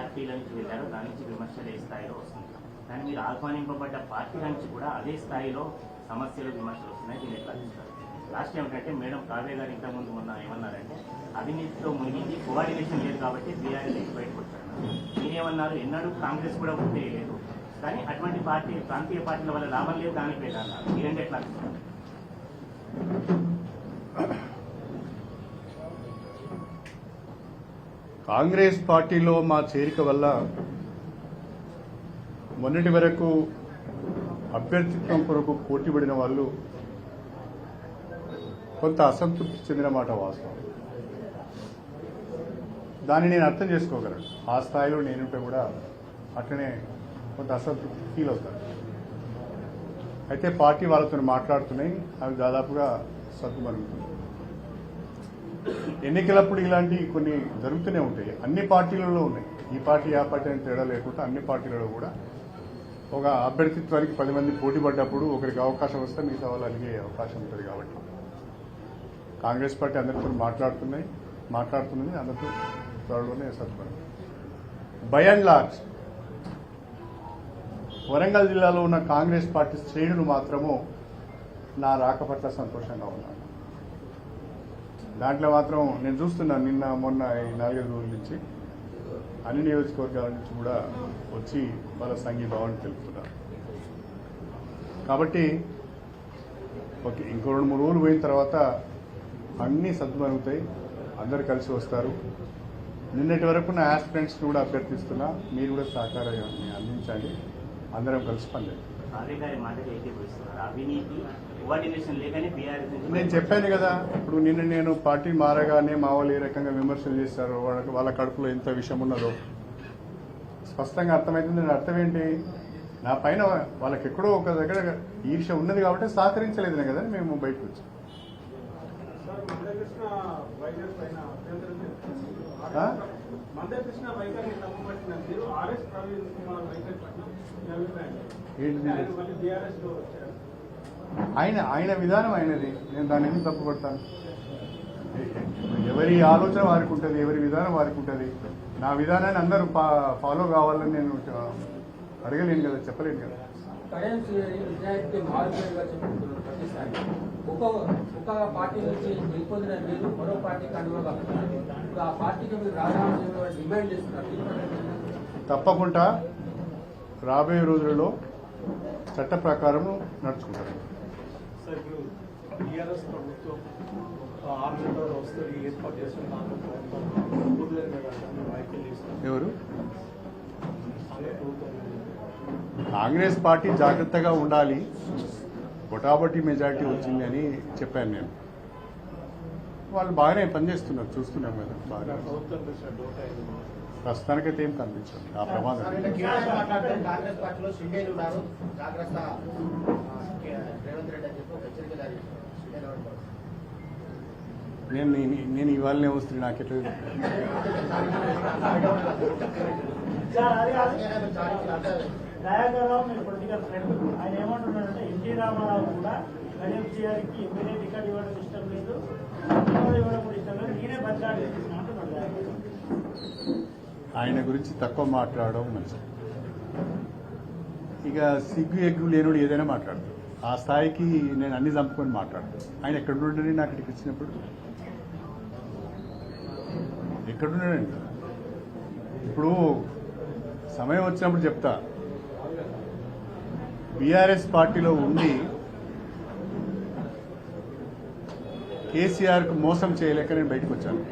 పార్టీల నుంచి వెళ్ళారో దాని నుంచి విమర్శలు ఏ స్థాయిలో వస్తుంది కానీ మీరు ఆహ్వానింపబడ్డ పార్టీల నుంచి కూడా అదే స్థాయిలో సమస్యలు విమర్శలు వస్తున్నాయి దీన్ని ఎట్లా లాస్ట్ ఏమిటంటే మేడం కావ్య గారు ఇంతకుముందు మొన్న ఏమన్నారంటే అవినీతితో మునిగింది కోఆర్డినేషన్ లేదు కాబట్టి బీఆర్ఎస్ నుంచి బయటకు మీరేమన్నారు ఎన్నడూ కాంగ్రెస్ కూడా ఉంటే లేదు. కానీ అటువంటి పార్టీ ప్రాంతీయ పార్టీల వల్ల లాభం లేదు దానికి లేదు అన్నారు ఎట్లా కాంగ్రెస్ పార్టీలో మా చేరిక వల్ల మొన్నటి వరకు అభ్యర్థిత్వం కొరకు పోటీ పడిన వాళ్ళు కొంత అసంతృప్తి చెందిన మాట వాస్తవం. దాన్ని నేను అర్థం చేసుకోగలను. ఆ స్థాయిలో నేనుంటే కూడా అట్లనే కొంత అసంతృప్తి ఫీల్ అవుతాను. అయితే పార్టీ వాళ్ళతో మాట్లాడుతున్నాయి. అవి దాదాపుగా సర్దుమరుగుతుంది ఎన్నికలప్పుడు ఇలాంటి కొన్ని జరుగుతూనే ఉంటాయి. అన్ని పార్టీలలో ఉన్నాయి. ఈ పార్టీ ఆ పార్టీ అని తేడా లేకుండా అన్ని పార్టీలలో కూడా ఒక అభ్యర్థిత్వానికి పది మంది పోటీ పడ్డప్పుడు ఒకరికి అవకాశం వస్తే మిగతా వాళ్ళు అడిగే అవకాశం ఉంటుంది కాబట్టి. కాంగ్రెస్ పార్టీ అందరితో మాట్లాడుతున్నాయి. మాట్లాడుతున్నది అందరితో త్వరలోనే సత్పడి బై అండ్ లార్జ్ వరంగల్ జిల్లాలో ఉన్న కాంగ్రెస్ పార్టీ శ్రేణులు మాత్రము నా రాక పట్ల సంతోషంగా ఉన్నారు. దాంట్లో మాత్రం నేను చూస్తున్నాను నిన్న మొన్న ఈ నాలుగైదు రోజుల నుంచి అన్ని నియోజకవర్గాల నుంచి కూడా వచ్చి వాళ్ళ సంఘీభావాన్ని తెలుపుతున్నారు. కాబట్టి ఓకే ఇంకో రెండు మూడు రోజులు పోయిన తర్వాత అన్నీ సద్దుమరుగుతాయి అందరు కలిసి వస్తారు. నిన్నటి వరకు నా ఆస్పిరెంట్స్ కూడా అభ్యర్థిస్తున్నా మీరు కూడా సహకారాన్ని అందించండి అందరం కలిసి పనిచేద్దాం. నేను చెప్పాను కదా ఇప్పుడు నిన్న నేను పార్టీ మారగానే మా వాళ్ళు ఏ రకంగా విమర్శలు చేశారో వాళ్ళకి వాళ్ళ కడుపులో ఎంత విషయం ఉన్నదో. స్పష్టంగా అర్థమవుతుంది అర్థం ఏంటి? నా పైన వాళ్ళకి ఎక్కడో ఒక దగ్గర ఈర్ష్య ఉన్నది కాబట్టి సహకరించలేదనే కదా మేము బయటకు వచ్చాం. సార్ ఆయన ఆయన విధానం ఆయనది. నేను దాన్ని ఎందుకు తప్పుపడతాను ఎవరి ఆలోచన వారికి ఉంటుంది ఎవరి విధానం వారికి ఉంటుంది నా విధానాన్ని అందరూ ఫాలో కావాలని నేను అడగలేను కదా చెప్పలేను కదా. కరెన్స్ నిజాయితీ మారుపేరుగా చెప్పుకుంటున్నారు ప్రతిసారి. ఒక ఒక పార్టీ నుంచి గెలుపొందిన మీరు మరో పార్టీ కండువగా ఇప్పుడు ఆ పార్టీకి మీరు రాజామని డిమాండ్ చేస్తున్నారు. తప్పకుండా రాబోయే రోజులలో చట్ట ప్రకారం నడుచుకుంటారు. సార్ ఇప్పుడు టీఆర్ఎస్ ప్రభుత్వం నెలల వస్తుంది ఏర్పాటు ప్రభుత్వం ఎవరు? ఆంధ్ర ప్రభుత్వం. కాంగ్రెస్ పార్టీ జాగ్రత్తగా ఉండాలి. కొటాబట్టి మెజార్టీ వచ్చింది అని చెప్పాను నేను. వాళ్ళు బాగానే పనిచేస్తున్నారు చూస్తున్నాం కదా. బాగా ప్రస్తుతానికైతే ఏం కనిపించదు. ఆ ప్రమాదం? నేను నేను- ఇవాళనే వస్తుంది నాకు ఎట్లా చేయాలంటే దయాకర్రావు మీరు పొలిటికల్ ఫ్రెండ్ ఆయన ఏమంటున్నాడంటే ఎన్టీ రామారావు కూడా గణేష్ గారికి ఎమ్మెల్యే టికెట్ ఇవ్వడం ఇష్టం లేదు. ఇవ్వడం కూడా ఇష్టం లేదు. నేనే బదిలాడి ఆయన గురించి తక్కువ మాట్లాడడం మంచిది. ఇక సిగ్గు ఎగ్గు లేనుడు ఏదైనా మాట్లాడతాడు. ఆ స్థాయికి నేను అన్ని చంపుకొని మాట్లాడతాను. ఆయన ఎక్కడుండని నాకు ఇక్కడికి వచ్చినప్పుడు? ఎక్కడున్నాడండి? ఇప్పుడు సమయం వచ్చినప్పుడు చెప్తా. బీఆర్ఎస్ పార్టీలో ఉండి కేసీఆర్కు మోసం చేయలేక నేను బయటకు వచ్చాను.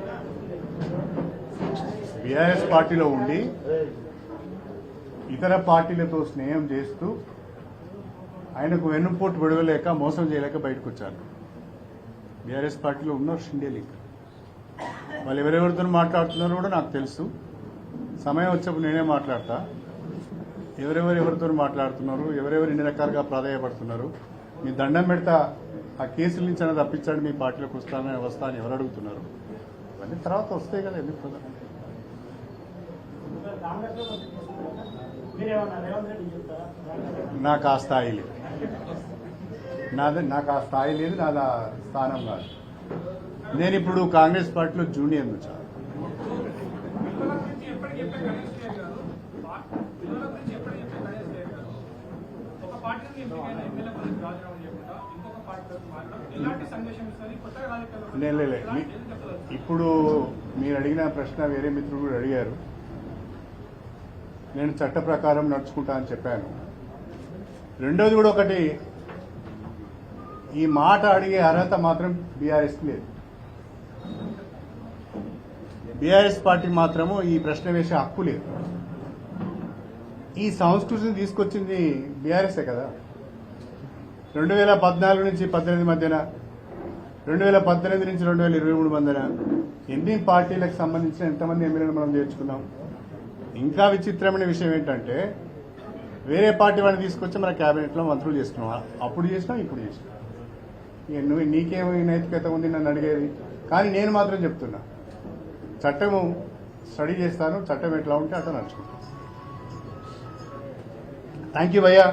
బీఆర్ఎస్ పార్టీలో ఉండి ఇతర పార్టీలతో స్నేహం చేస్తూ ఆయనకు వెన్నుపోటు విడవలేక మోసం చేయలేక బయటకు వచ్చాను. బీఆర్ఎస్ పార్టీలో ఉన్నారు షిండే లీగ్ వాళ్ళు ఎవరెవరితో మాట్లాడుతున్నారో కూడా నాకు తెలుసు. సమయం వచ్చేప్పుడు నేనే మాట్లాడతా. ఎవరెవరు ఎవరితో మాట్లాడుతున్నారు ఎవరెవరు ఎన్ని రకాలుగా ప్రాధాయపడుతున్నారు మీ దండం పెడతా ఆ కేసుల నుంచి అయినా తప్పించండి మీ పార్టీలోకి వస్తానని వస్తా అని ఎవరు అడుగుతున్నారు? ఇవన్నీ తర్వాత వస్తాయి కదా ఎందుకు నాకు ఆ స్థాయి లేదు. నాది నాకు ఆ స్థాయి లేదు నాది ఆ స్థానం కాదు. నేను ఇప్పుడు కాంగ్రెస్ పార్టీలో జూనియర్ నుంచి చెప్పదలుచుకున్నారు? ఇప్పుడు మీరు అడిగిన ప్రశ్న వేరే మిత్రులు కూడా అడిగారు. నేను చట్ట ప్రకారం నడుచుకుంటా అని చెప్పాను. రెండోది కూడా ఒకటి. ఈ మాట అడిగే అర్హత మాత్రం బీఆర్ఎస్కి లేదు. బీఆర్ఎస్ పార్టీ మాత్రము ఈ ప్రశ్న వేసే హక్కు లేదు. ఈ సంస్కృతిని తీసుకొచ్చింది బీఆర్ఎస్ఏ కదా. రెండు వేల పద్నాలుగు నుంచి పద్దెనిమిది మధ్యన రెండు వేల పద్దెనిమిది నుంచి రెండు వేల ఇరవై మూడు మధ్యన ఎన్ని పార్టీలకు సంబంధించిన ఎంతమంది ఎమ్మెల్యేలు మనం చేర్చుకున్నాం? ఇంకా విచిత్రమైన విషయం ఏంటంటే వేరే పార్టీ వాడిని తీసుకొచ్చి మన క్యాబినెట్లో మంత్రులు చేసుకున్నాం అప్పుడు చేసినాం ఇప్పుడు చేసినాం. ఇక నువ్వు నీకేమో నైతికత ఉంది నన్ను అడిగేది. కానీ నేను మాత్రం చెప్తున్నా చట్టము స్టడీ చేస్తాను చట్టం ఎట్లా ఉంటే అట్లా నడుచుకుంటాను థ్యాంక్ యూ భయ్యా.